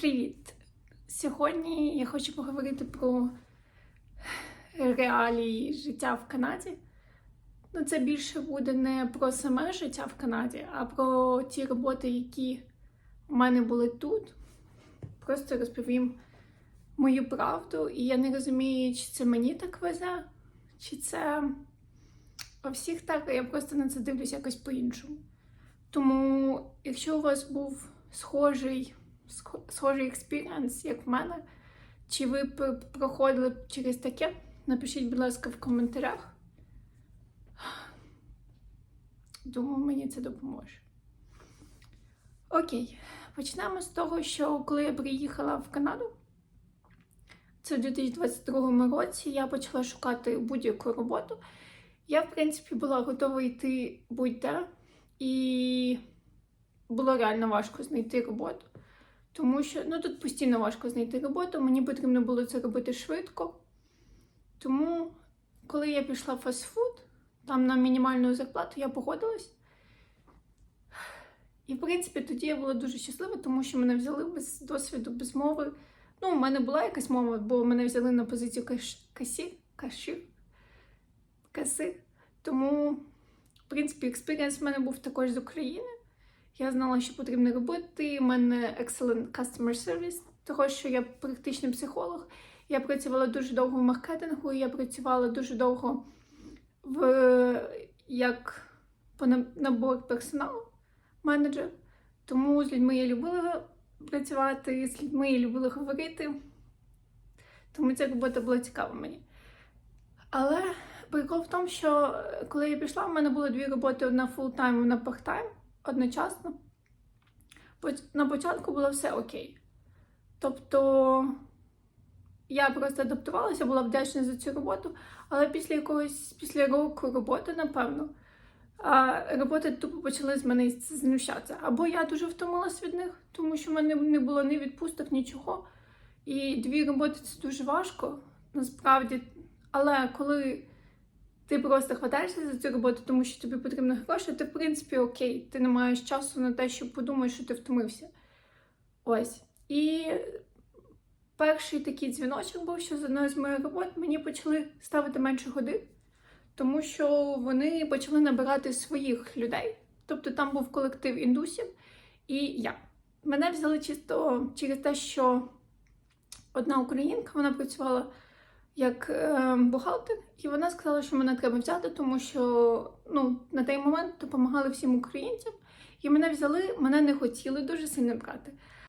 Привіт! Сьогодні я хочу поговорити про реалії життя в Канаді. Ну, це більше буде не про саме життя в Канаді, а про ті роботи, які у мене були тут. Просто розповім мою правду, і я не розумію, чи це мені так везе, чи це у всіх так, я просто на це дивлюсь якось по-іншому. Тому, якщо у вас був схожий сх- схожий експіріенс, як в мене. Чи ви проходили через таке? Напишіть, будь ласка, в коментарях. Думаю, мені це допоможе. Окей, почнемо з того, що коли я приїхала в Канаду, це в 2022 році, я почала шукати будь-яку роботу. Я, в принципі, була готова йти будь-де, і було реально важко знайти роботу. Тому що ну тут постійно важко знайти роботу, мені потрібно було це робити швидко. Тому, коли я пішла в фастфуд, там на мінімальну зарплату я погодилась. І, в принципі, тоді я була дуже щаслива, тому що мене взяли без досвіду, без мови. Ну, у мене була якась мова, бо мене взяли на позицію каш... касі, каші, каси. Тому, в принципі, експірієнс в мене був також з України. Я знала, що потрібно робити. У мене excellent customer service, того, що я практичний психолог. Я працювала дуже довго в маркетингу, я працювала дуже довго в як по набор персоналу менеджер. Тому з людьми я любила працювати, з людьми я любила говорити. Тому ця робота була цікава мені. Але прикол в тому, що е, коли я пішла, в мене було дві роботи: одна full-time, одна part-time одночасно. На початку було все окей. Тобто я просто адаптувалася, була вдячна за цю роботу, але після якогось після року роботи, напевно, роботи тупо почали з мене знущатися. Або я дуже втомилась від них, тому що в мене не було ні відпусток, нічого. І дві роботи це дуже важко, насправді. Але коли ти просто хватаєшся за цю роботу, тому що тобі потрібно гроші, ти в принципі окей, ти не маєш часу на те, щоб подумати, що ти втомився. Ось. І перший такий дзвіночок був, що з одної з моїх робот мені почали ставити менше годин, тому що вони почали набирати своїх людей. Тобто там був колектив індусів і я. Мене взяли чисто через те, що одна українка вона працювала як е, бухгалтер, і вона сказала, що мене треба взяти, тому що ну, на той момент допомагали всім українцям, і мене взяли, мене не хотіли дуже сильно брати.